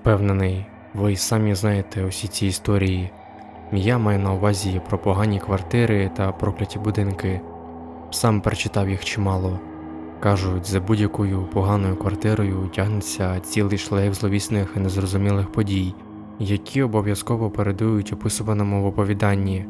Впевнений, ви й самі знаєте усі ці історії. Я маю на увазі про погані квартири та прокляті будинки. Сам перечитав їх чимало. Кажуть, за будь-якою поганою квартирою тягнеться цілий шлейф зловісних і незрозумілих подій, які обов'язково передують описуваному в оповіданні,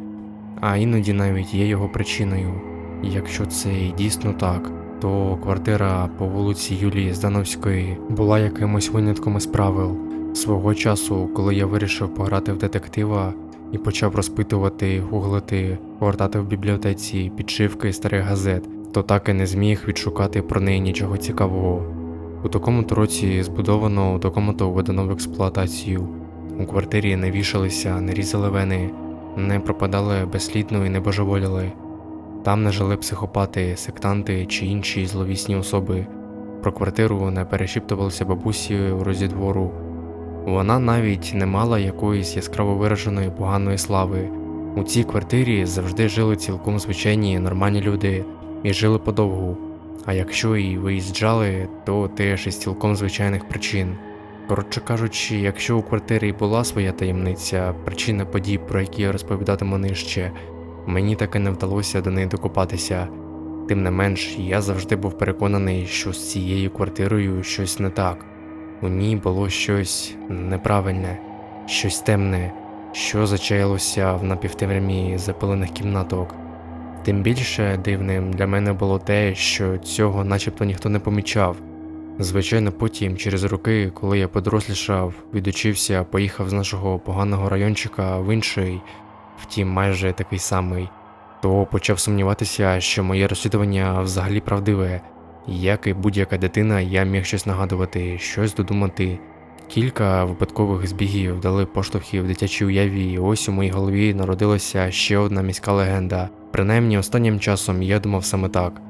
а іноді навіть є його причиною. Якщо це і дійсно так, то квартира по вулиці Юлії Здановської була якимось винятком із правил. Свого часу, коли я вирішив пограти в детектива і почав розпитувати, гуглити, повертати в бібліотеці підшивки старих газет, то так і не зміг відшукати про неї нічого цікавого. У такому-то році збудовано, у такому-то введено в експлуатацію. У квартирі не вішалися, не різали вени, не пропадали безслідно і не божеволіли. Там не жили психопати, сектанти чи інші зловісні особи. Про квартиру не перешіптувалися бабусі у розі двору. Вона навіть не мала якоїсь яскраво вираженої поганої слави. У цій квартирі завжди жили цілком звичайні нормальні люди і жили подовгу. А якщо і виїжджали, то теж із цілком звичайних причин. Коротше кажучи, якщо у квартирі була своя таємниця, причина подій, про які я розповідатиму нижче, мені таки не вдалося до неї докопатися. Тим не менш, я завжди був переконаний, що з цією квартирою щось не так. У ній було щось неправильне, щось темне, що зачаялося в напівтемряві запилених кімнаток. Тим більше дивним для мене було те, що цього начебто ніхто не помічав. Звичайно, потім, через роки, коли я подорослішав, відучився, поїхав з нашого поганого райончика в інший, втім майже такий самий, то почав сумніватися, що моє розслідування взагалі правдиве. Як і будь-яка дитина, я міг щось нагадувати, щось додумати. Кілька випадкових збігів дали поштовхи в дитячій уяві, і ось у моїй голові народилася ще одна міська легенда. Принаймні останнім часом я думав саме так.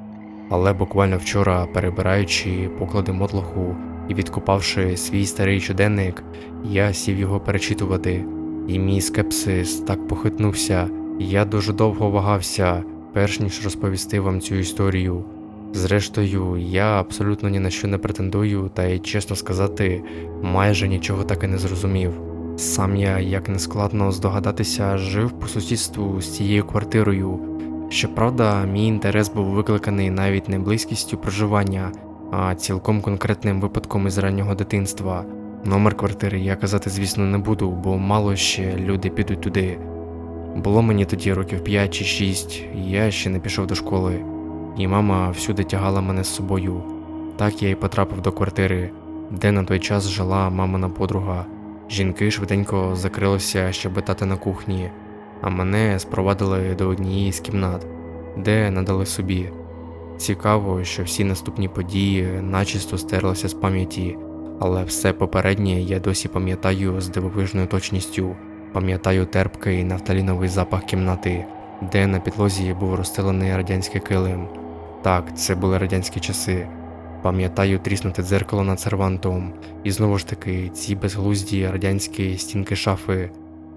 Але буквально вчора, перебираючи поклади мотлоху і відкопавши свій старий щоденник, я сів його перечитувати, і мій скепсис так похитнувся, я дуже довго вагався, перш ніж розповісти вам цю історію. Зрештою, я абсолютно ні на що не претендую, та й чесно сказати, майже нічого так і не зрозумів. Сам я, як не складно здогадатися, жив по сусідству з цією квартирою. Щоправда, мій інтерес був викликаний навіть не близькістю проживання, а цілком конкретним випадком із раннього дитинства. Номер квартири я казати, звісно, не буду, бо мало ще люди підуть туди. Було мені тоді років 5 чи 6, я ще не пішов до школи і мама всюди тягала мене з собою. Так я й потрапив до квартири, де на той час жила мамина подруга. Жінки швиденько закрилися щебетати на кухні, а мене спровадили до однієї з кімнат, де надали собі. Цікаво, що всі наступні події начисто стерлися з пам'яті, але все попереднє я досі пам'ятаю з дивовижною точністю. Пам'ятаю терпкий нафталіновий запах кімнати, де на підлозі був розстелений радянський килим. Так, це були радянські часи. Пам'ятаю тріснуте дзеркало над сервантом, і знову ж таки ці безглузді радянські стінки шафи,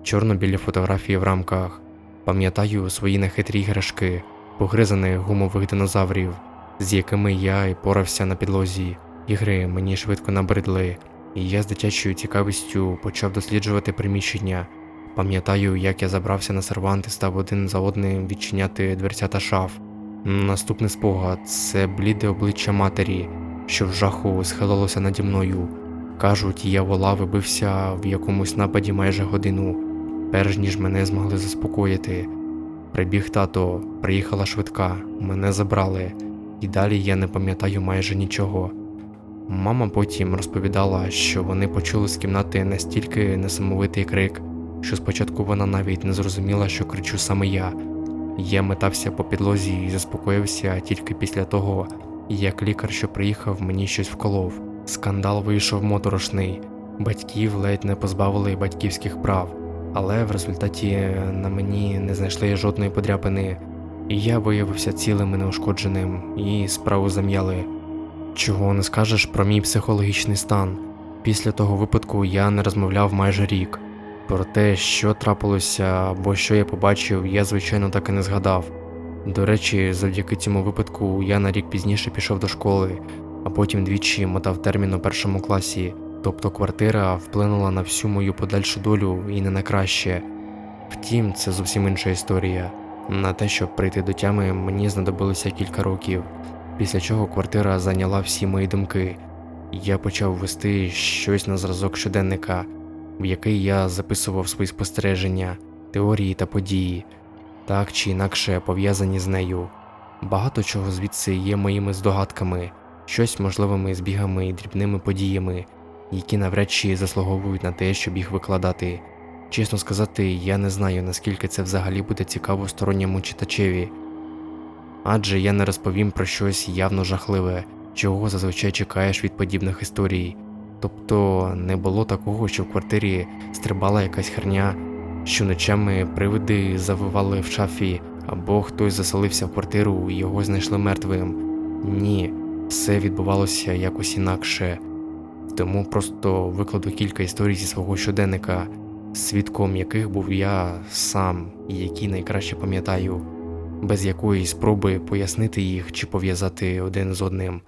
чорно-білі фотографії в рамках. Пам'ятаю свої нехитрі іграшки, погризаних гумових динозаврів, з якими я і порався на підлозі. Ігри мені швидко набридли, і я з дитячою цікавістю почав досліджувати приміщення. Пам'ятаю, як я забрався на сервант і став один за одним відчиняти дверцята шаф. Наступний спогад це бліде обличчя матері, що в жаху схилилося наді мною. Кажуть, я волав і бився в якомусь нападі майже годину, перш ніж мене змогли заспокоїти. Прибіг тато, приїхала швидка, мене забрали, і далі я не пам'ятаю майже нічого. Мама потім розповідала, що вони почули з кімнати настільки несамовитий крик, що спочатку вона навіть не зрозуміла, що кричу саме я. Я метався по підлозі і заспокоївся тільки після того, як лікар, що приїхав, мені щось вколов. Скандал вийшов моторошний, батьків ледь не позбавили батьківських прав, але в результаті на мені не знайшли жодної подряпини, і я виявився цілим і неушкодженим, і справу зам'яли. Чого не скажеш про мій психологічний стан. Після того випадку я не розмовляв майже рік. Про те, що трапилося або що я побачив, я звичайно так і не згадав. До речі, завдяки цьому випадку я на рік пізніше пішов до школи, а потім двічі мотав термін у першому класі. Тобто квартира вплинула на всю мою подальшу долю і не на краще. Втім, це зовсім інша історія. На те, щоб прийти до тями, мені знадобилося кілька років, після чого квартира зайняла всі мої думки. Я почав вести щось на зразок щоденника, в який я записував свої спостереження, теорії та події, так чи інакше пов'язані з нею. Багато чого звідси є моїми здогадками, щось можливими збігами і дрібними подіями, які навряд чи заслуговують на те, щоб їх викладати. Чесно сказати, я не знаю, наскільки це взагалі буде цікаво сторонньому читачеві. Адже я не розповім про щось явно жахливе, чого зазвичай чекаєш від подібних історій. Тобто не було такого, що в квартирі стрибала якась херня, що ночами привиди завивали в шафі, або хтось заселився в квартиру і його знайшли мертвим. Ні, все відбувалося якось інакше. Тому просто викладу кілька історій зі свого щоденника, свідком яких був я сам і які найкраще пам'ятаю, без якоїсь спроби пояснити їх чи пов'язати один з одним.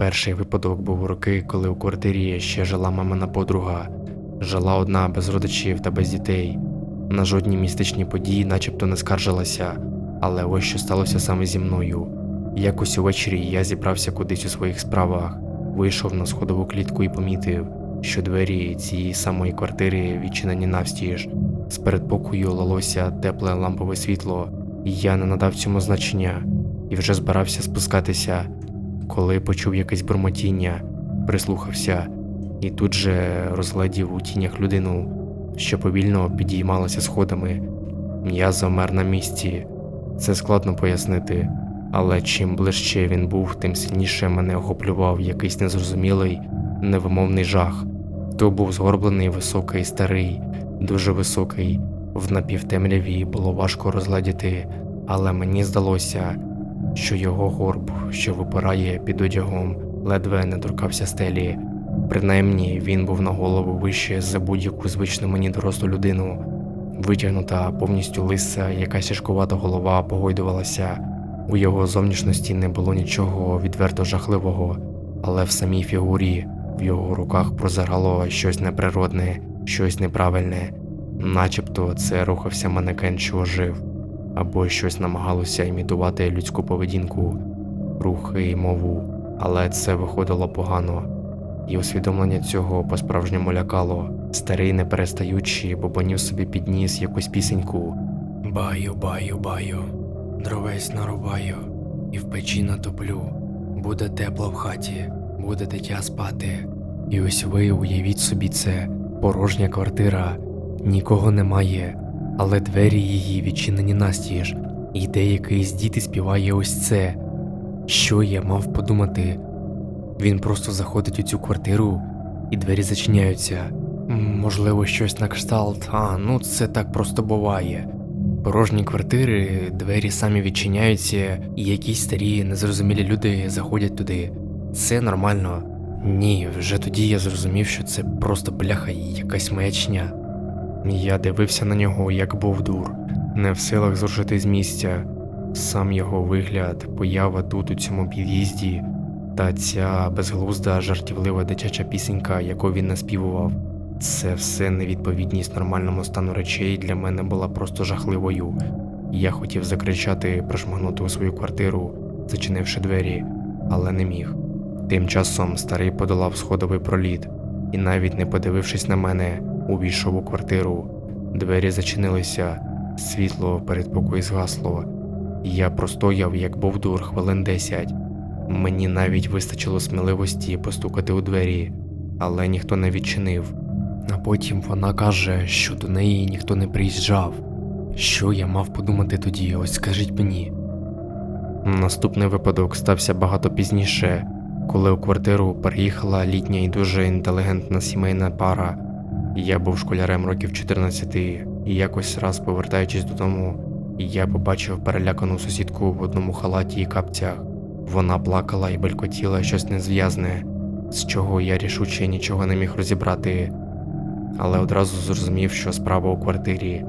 Перший випадок був у роки, коли у квартирі ще жила мамина подруга, жила одна без родичів та без дітей. На жодні містичні події начебто не скаржилася, але ось що сталося саме зі мною. Якось увечері я зібрався кудись у своїх справах, вийшов на сходову клітку і помітив, що двері цієї самої квартири відчинені навстіж. З передпокою лилося тепле лампове світло, і я не надав цьому значення і вже збирався спускатися, коли почув якесь бурмотіння, прислухався і тут же розглядів у тінях людину, що повільно підіймалася сходами. Я замер на місці. Це складно пояснити, але чим ближче він був, тим сильніше мене охоплював якийсь незрозумілий, невимовний жах. То був згорблений, високий, старий, дуже високий. В напівтемряві було важко розгледіти, але мені здалося, що його горб, що випирає під одягом, ледве не торкався стелі. Принаймні він був на голову вище за будь-яку звичну мені дорослу людину. Витягнута повністю лиса, якась шишкувата голова погойдувалася. У його зовнішності не було нічого відверто жахливого, але в самій фігурі в його руках прозирало щось неприродне, щось неправильне, начебто це рухався манекен, що ожив, або щось намагалося імітувати людську поведінку, рухи й мову, але це виходило погано, і усвідомлення цього по-справжньому лякало. Старий, не перестаючи, бобонів собі підніс якусь пісеньку. Баю, баю, баю, дровець нарубаю, і в печі натоплю. Буде тепло в хаті, буде дитя спати. І ось ви уявіть собі це порожня квартира, нікого немає, але двері її відчинені настіж, і деякий з діти співає ось це. Що я мав подумати? Він просто заходить у цю квартиру, і двері зачиняються. Можливо, щось на кшталт, а ну це так просто буває. Порожні квартири, двері самі відчиняються, і якісь старі незрозумілі люди заходять туди. Це нормально. Ні, вже тоді я зрозумів, що це просто бляха якась маячня. Я дивився на нього, як бовдур, не в силах зрушити з місця. Сам його вигляд, поява тут у цьому під'їзді, та ця безглузда жартівлива дитяча пісенька, яку він наспівував. Це все невідповідність нормальному стану речей для мене була просто жахливою. Я хотів закричати, прошмагнути у свою квартиру, зачинивши двері, але не міг. Тим часом старий подолав сходовий проліт і, навіть не подивившись на мене, увійшов у квартиру. Двері зачинилися, світло в передпокої згасло. Я простояв, як бовдур, хвилин десять. Мені навіть вистачило сміливості постукати у двері, але ніхто не відчинив. А потім вона каже, що до неї ніхто не приїжджав. Що я мав подумати тоді, ось скажіть мені. Наступний випадок стався багато пізніше, коли у квартиру переїхала літня і дуже інтелігентна сімейна пара. Я був школярем років 14, і якось раз повертаючись додому, я побачив перелякану сусідку в одному халаті і капцях. Вона плакала і белькотіла щось незв'язне, з чого я рішуче нічого не міг розібрати, але одразу зрозумів, що справа у квартирі.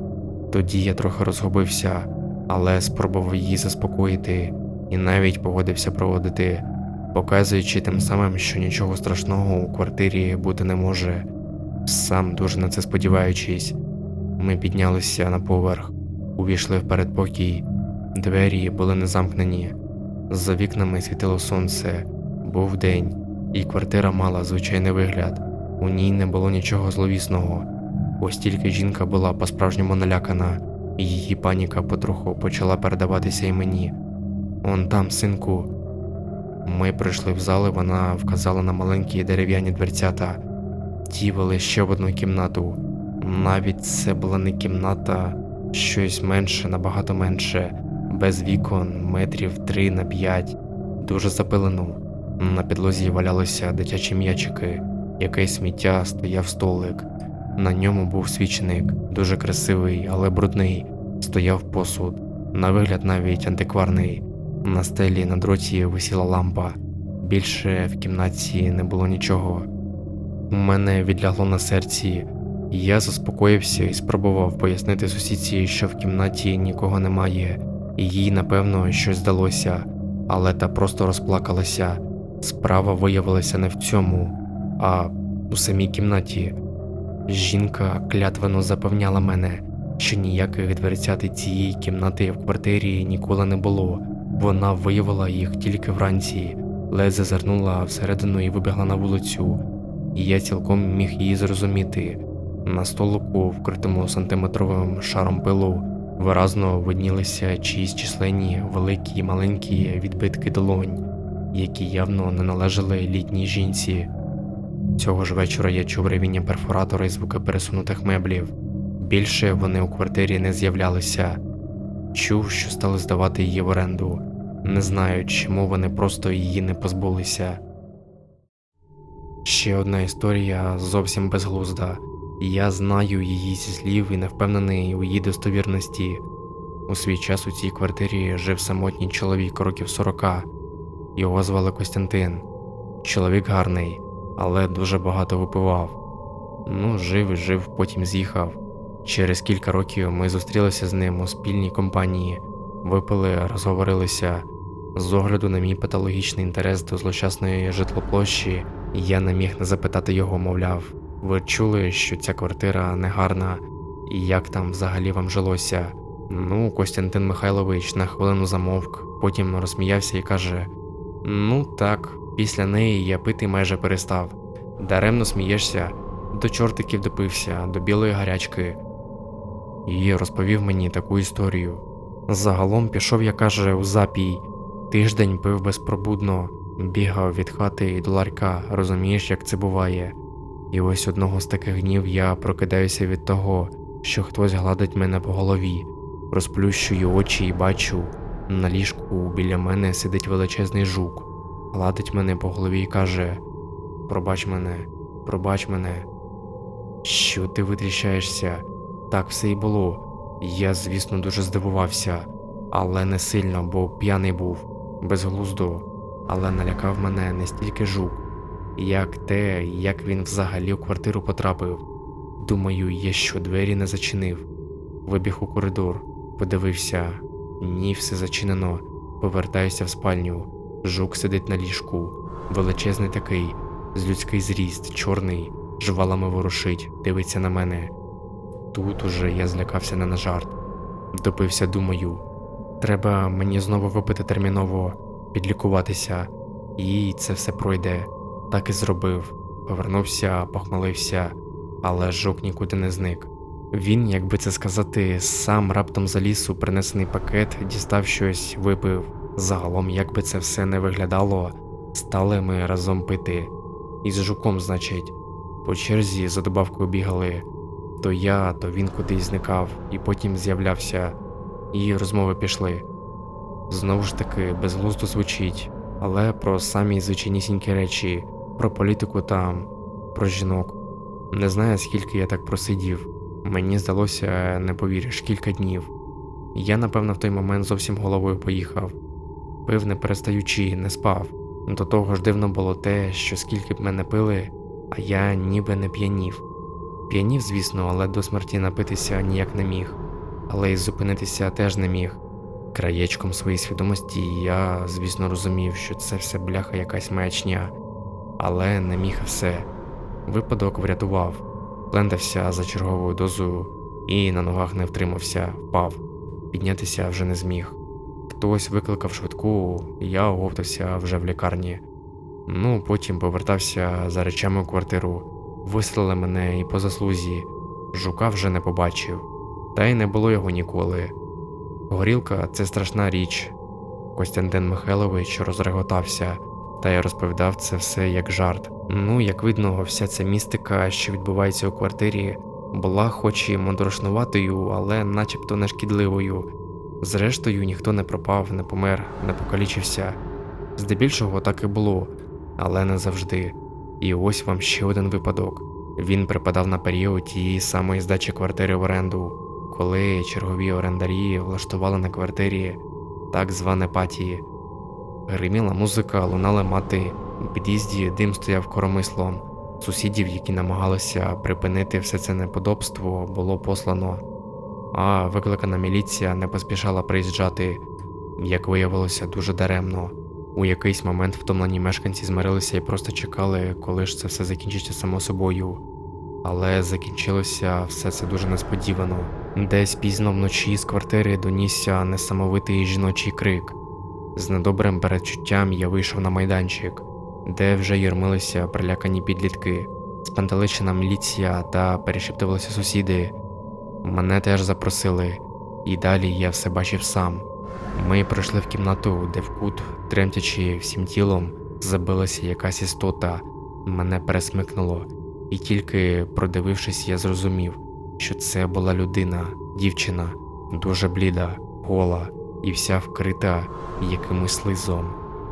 Тоді я трохи розгубився, але спробував її заспокоїти і навіть погодився проводити показуючи тим самим, що нічого страшного у квартирі бути не може. Сам дуже на це сподіваючись, ми піднялися на поверх, увійшли в передпокій, двері були не замкнені. За вікнами світило сонце, був день, і квартира мала звичайний вигляд. У ній не було нічого зловісного. Ось тільки жінка була по-справжньому налякана, і її паніка потроху почала передаватися і мені. Он там, синку. Ми прийшли в зал, і вона вказала на маленькі дерев'яні дверцята. Ті ще в одну кімнату. Навіть це була не кімната, щось менше, набагато менше, без вікон, метрів три на п'ять, дуже запилену. На підлозі валялися дитячі м'ячики, якесь сміття стояв столик. На ньому був свічник, дуже красивий, але брудний. Стояв посуд, на вигляд навіть антикварний. На стелі на дроті висіла лампа. Більше в кімнаті не було нічого. У мене відлягло на серці, і я заспокоївся і спробував пояснити сусідці, що в кімнаті нікого немає, і їй, напевно, щось здалося, але та просто розплакалася. Справа виявилася не в цьому, а у самій кімнаті. Жінка клятвено запевняла мене, що ніяких дверцят із цієї кімнати в квартирі ніколи не було. Вона виявила їх тільки вранці, ледь зазирнула всередину і вибігла на вулицю. І я цілком міг її зрозуміти. На столику, вкритому сантиметровим шаром пилу, виразно виднілися чиїсь численні великі і маленькі відбитки долонь, які явно не належали літній жінці. Цього ж вечора я чув ревіння перфоратора і звуки пересунутих меблів. Більше вони у квартирі не з'являлися. Чув, що стали здавати її в оренду. Не знаю, чому вони просто її не позбулися. Ще одна історія зовсім безглузда. Я знаю її зі слів і не впевнений у її достовірності. У свій час у цій квартирі жив самотній чоловік років 40. Його звали Костянтин. Чоловік гарний, але дуже багато випивав. Ну, жив і жив, потім з'їхав. Через кілька років ми зустрілися з ним у спільній компанії, випили, розговорилися. З огляду на мій патологічний інтерес до злощасної житлоплощі, я не міг не запитати його, мовляв, ви чули, що ця квартира негарна, і як там взагалі вам жилося? Ну, Костянтин Михайлович на хвилину замовк, потім розсміявся і каже: Ну так, після неї я пити майже перестав. Даремно смієшся, до чортиків допився, до білої гарячки. І розповів мені таку історію. Загалом пішов, я каже, у запій. Тиждень пив безпробудно, бігав від хати до ларька, розумієш, як це буває. І ось одного з таких днів я прокидаюся від того, що хтось гладить мене по голові, розплющую очі і бачу, на ліжку біля мене сидить величезний жук, гладить мене по голові і каже: Пробач мене, пробач мене. Що ти витріщаєшся? Так все і було. Я, звісно, дуже здивувався, але не сильно, бо п'яний був, безглуздо, але налякав мене не стільки жук, як те, як він взагалі у квартиру потрапив. Думаю, я що двері не зачинив. Вибіг у коридор, подивився, ні, все зачинено. Повертаюся в спальню. Жук сидить на ліжку, величезний такий, з людський зріст, чорний, жвалами ворушить, дивиться на мене. Тут уже я злякався не на жарт. Допився, думаю, треба мені знову випити терміново, підлікуватися, і це все пройде. Так і зробив. Повернувся, похмелився, але жук нікуди не зник. Він, як би це сказати, сам раптом заліз у принесений пакет, дістав щось, випив. Загалом, як би це все не виглядало, стали ми разом пити. Із жуком, значить, по черзі за добавкою бігали. То я, то він кудись зникав і потім з'являвся, і розмови пішли. Знову ж таки, безглуздо звучить, але про самі звичайнісінькі речі, про політику там, про жінок. Не знаю, скільки я так просидів. Мені здалося, не повіриш, кілька днів. Я, напевно, в той момент зовсім головою поїхав. Пив не перестаючи, не спав. До того ж дивно було те, що скільки б мене пили, а я ніби не п'янів. П'янів, звісно, але до смерті напитися ніяк не міг, але й зупинитися теж не міг. Краєчком своєї свідомості я, звісно, розумів, що це все бляха якась маячня, але не міг все. Випадок врятував, плентався за черговою дозою і на ногах не втримався, впав, піднятися вже не зміг. Хтось викликав швидку, я оговтався вже в лікарні. Ну, потім повертався за речами у квартиру, вислали мене і по заслузі. Жука вже не побачив, та й не було його ніколи. Горілка це страшна річ. Костянтин Михайлович розреготався, та й розповідав це все як жарт. Ну, як видно, вся ця містика, що відбувається у квартирі, була хоч і моторошнуватою, але начебто не шкідливою. Зрештою, ніхто не пропав, не помер, не покалічився. Здебільшого так і було, але не завжди. І ось вам ще один випадок. Він припадав на період тієї самої здачі квартири в оренду, коли чергові орендарі влаштували на квартирі так зване патії. Гриміла музика, лунали мати, у під'їзді дим стояв коромислом. Сусідів, які намагалися припинити все це неподобство, було послано, а викликана міліція не поспішала приїжджати, як виявилося, дуже даремно. У якийсь момент втомлені мешканці змирилися і просто чекали, коли ж це все закінчиться само собою. Але закінчилося все це дуже несподівано. Десь пізно вночі з квартири донісся несамовитий жіночий крик. З недобрим передчуттям я вийшов на майданчик, де вже юрмилися прилякані підлітки, спантеличена міліція та перешіптувалися сусіди. Мене теж запросили, і далі я все бачив сам. Ми пройшли в кімнату, де в кут, тремтячи всім тілом, забилася якась істота. Мене пересмикнуло, і тільки продивившись, я зрозумів, що це була людина, дівчина, дуже бліда, гола і вся вкрита якимось слизом.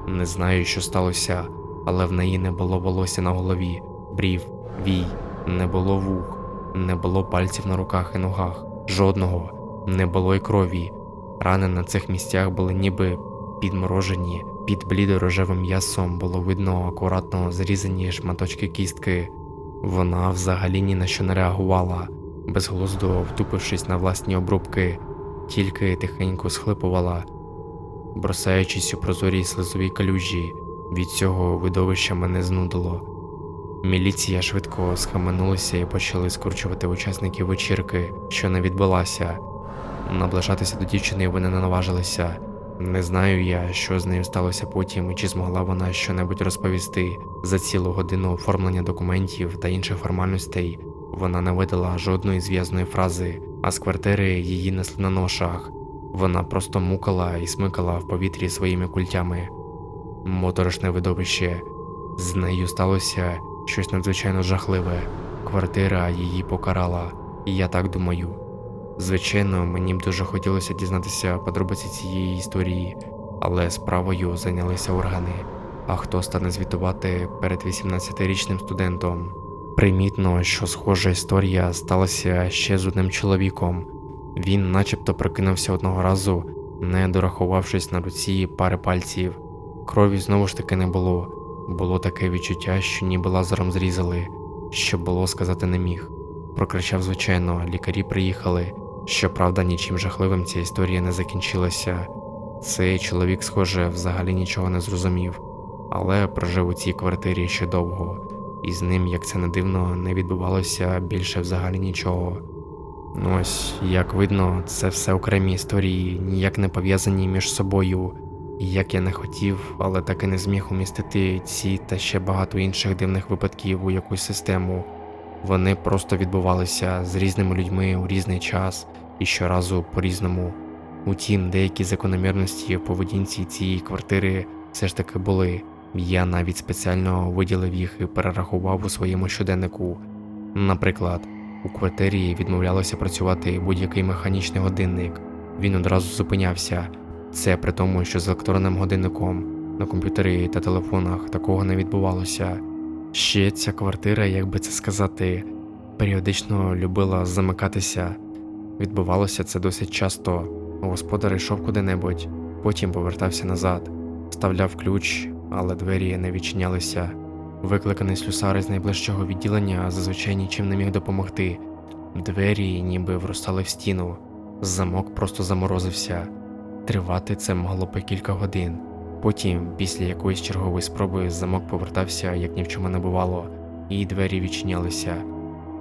Не знаю, що сталося, але в неї не було волосся на голові, брів, вій, не було вух, не було пальців на руках і ногах, жодного, не було й крові. Рани на цих місцях були ніби підморожені, під блідо-рожевим м'ясом було видно акуратно зрізані шматочки кістки. Вона взагалі ні на що не реагувала, безглуздо втупившись на власні обрубки, тільки тихенько схлипувала, бросаючись у прозорій слизовій калюжі. Від цього видовища мене знудило. Міліція швидко схаменулася і почали скручувати учасників вечірки, що не відбулася. Наближатися до дівчини вони не наважилися. Не знаю я, що з нею сталося потім і чи змогла вона щонебудь розповісти. За цілу годину оформлення документів та інших формальностей вона не видала жодної зв'язної фрази, а з квартири її несли на ношах. Вона просто мукала і смикала в повітрі своїми культями. Моторошне видовище. З нею сталося щось надзвичайно жахливе. Квартира її покарала, і я так думаю. Звичайно, мені б дуже хотілося дізнатися подробиці цієї історії, але справою зайнялися органи. А хто стане звітувати перед 18-річним студентом? Примітно, що схожа історія сталася ще з одним чоловіком. Він, начебто, прокинувся одного разу, не дорахувавшись на руці пари пальців. Крові знову ж таки не було. Було таке відчуття, що ніби лазером зрізали, що було сказати не міг. Прокричав звичайно, лікарі приїхали. Щоправда, нічим жахливим ця історія не закінчилася. Цей чоловік, схоже, взагалі нічого не зрозумів, але прожив у цій квартирі ще довго, і з ним, як це не дивно, не відбувалося більше взагалі нічого. Ну ось, як видно, це все окремі історії, ніяк не пов'язані між собою. І як я не хотів, але так і не зміг умістити ці та ще багато інших дивних випадків у якусь систему. Вони просто відбувалися з різними людьми у різний час і щоразу по-різному. Утім, деякі закономірності в поведінці цієї квартири все ж таки були. Я навіть спеціально виділив їх і перерахував у своєму щоденнику. Наприклад, у квартирі відмовлялося працювати будь-який механічний годинник. Він одразу зупинявся. Це при тому, що з електронним годинником на комп'ютері та телефонах такого не відбувалося. Ще ця квартира, як би це сказати, періодично любила замикатися. Відбувалося це досить часто. Господар йшов куди-небудь, потім повертався назад, вставляв ключ, але двері не відчинялися. Викликаний слюсар з найближчого відділення зазвичай нічим не міг допомогти. Двері ніби вростали в стіну, замок просто заморозився. Тривати це могло би кілька годин. Потім, після якоїсь чергової спроби, замок повертався, як ні в чому не бувало, і двері відчинялися.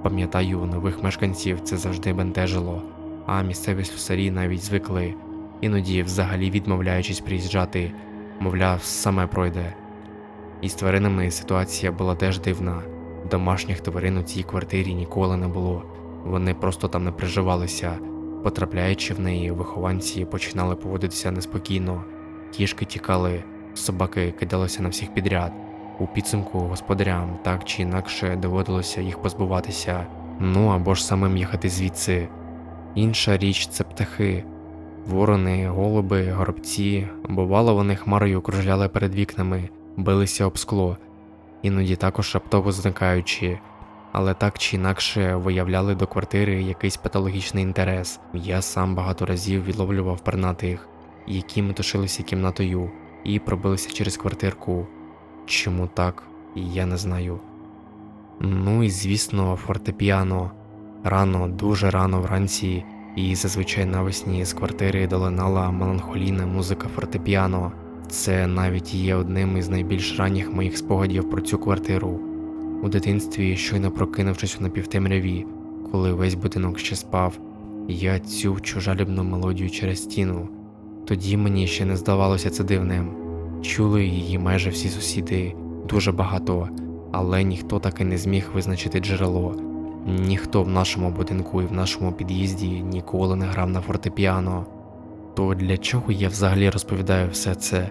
Пам'ятаю, нових мешканців це завжди бентежило, а місцеві слюсарі навіть звикли, іноді взагалі відмовляючись приїжджати, мовляв, саме пройде. І з тваринами ситуація була теж дивна. Домашніх тварин у цій квартирі ніколи не було, вони просто там не приживалися. Потрапляючи в неї, вихованці починали поводитися неспокійно, кішки тікали, собаки кидалися на всіх підряд. У підсумку господарям так чи інакше доводилося їх позбуватися, ну або ж самим їхати звідси. Інша річ це птахи, ворони, голуби, горобці. Бувало, вони хмарою кружляли перед вікнами, билися об скло, іноді також раптово зникаючи, але так чи інакше виявляли до квартири якийсь патологічний інтерес. Я сам багато разів відловлював пернатих, які метушилися кімнатою і пробилися через квартирку. Чому так, я не знаю. Ну і звісно, фортепіано. Рано, дуже рано вранці, і зазвичай навесні з квартири долинала меланхолійна музика фортепіано. Це навіть є одним із найбільш ранніх моїх спогадів про цю квартиру. У дитинстві, щойно прокинувшись у напівтемряві, коли весь будинок ще спав, я цю чужалібну мелодію через стіну. Тоді мені ще не здавалося це дивним. Чули її майже всі сусіди, дуже багато, але ніхто так і не зміг визначити джерело. Ніхто в нашому будинку і в нашому під'їзді ніколи не грав на фортепіано. То для чого я взагалі розповідаю все це?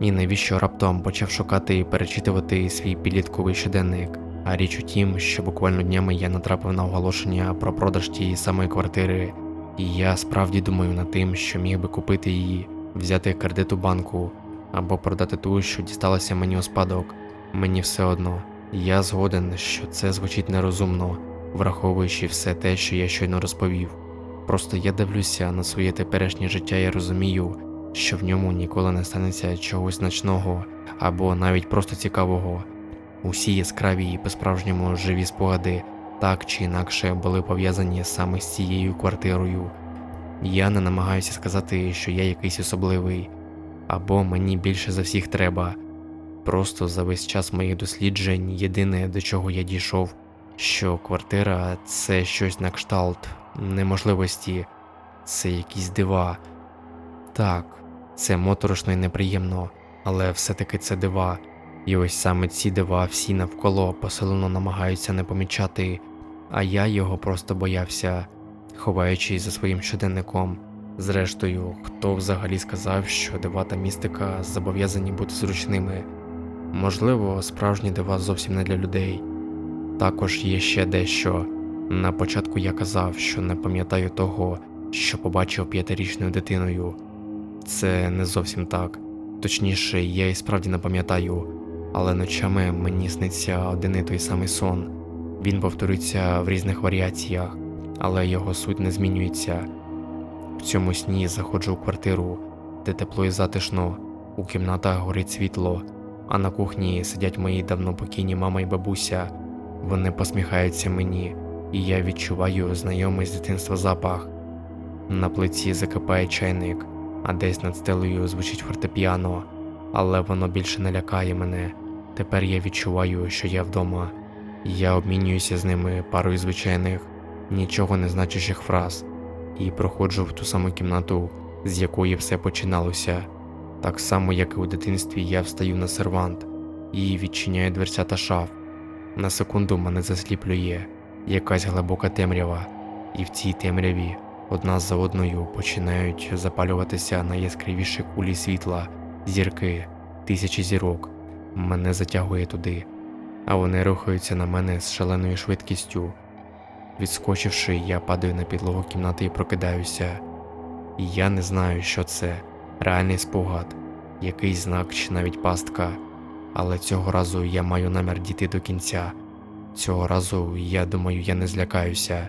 І навіщо раптом почав шукати і перечитувати свій підлітковий щоденник? А річ у тім, що буквально днями я натрапив на оголошення про продаж тієї самої квартири, і я справді думаю над тим, що міг би купити її, взяти кредит у банку або продати ту, що дісталася мені у спадок. Мені все одно. Я згоден, що це звучить нерозумно, враховуючи все те, що я щойно розповів. Просто я дивлюся на своє теперішнє життя і розумію, що в ньому ніколи не станеться чогось значного або навіть просто цікавого. Усі яскраві і по-справжньому живі спогади так чи інакше були пов'язані саме з цією квартирою. Я не намагаюся сказати, що я якийсь особливий, або мені більше за всіх треба. Просто за весь час моїх досліджень єдине до чого я дійшов, що квартира це щось на кшталт неможливості, це якісь дива. Так, це моторошно і неприємно, але все-таки це дива. І ось саме ці дива всі навколо посилено намагаються не помічати, а я його просто боявся, ховаючись за своїм щоденником. Зрештою, хто взагалі сказав, що дива та містика зобов'язані бути зручними? Можливо, справжні дива зовсім не для людей. Також є ще дещо. На початку я казав, що не пам'ятаю того, що побачив п'ятирічною дитиною. Це не зовсім так. Точніше, я і справді не пам'ятаю, але ночами мені сниться один і той самий сон. Він повторюється в різних варіаціях, але його суть не змінюється. В цьому сні заходжу у квартиру, де тепло і затишно, у кімнатах горить світло, а на кухні сидять мої давно покійні мама і бабуся. Вони посміхаються мені, і я відчуваю знайомий з дитинства запах. На плиті закипає чайник, а десь над стелею звучить фортепіано, але воно більше не лякає мене. Тепер я відчуваю, що я вдома. Я обмінююся з ними парою звичайних, нічого не значущих фраз, і проходжу в ту саму кімнату, з якої все починалося. Так само, як і у дитинстві, я встаю на сервант і відчиняю дверця та шаф. На секунду мене засліплює якась глибока темрява, і в цій темряві одна за одною починають запалюватися найяскравіші кулі світла, зірки, тисячі зірок. Мене затягує туди, а вони рухаються на мене з шаленою швидкістю. Відскочивши, я падаю на підлогу кімнати і прокидаюся. Я не знаю, що це реальний спогад, якийсь знак чи навіть пастка. Але цього разу я маю намір дійти до кінця. Цього разу я думаю, я не злякаюся.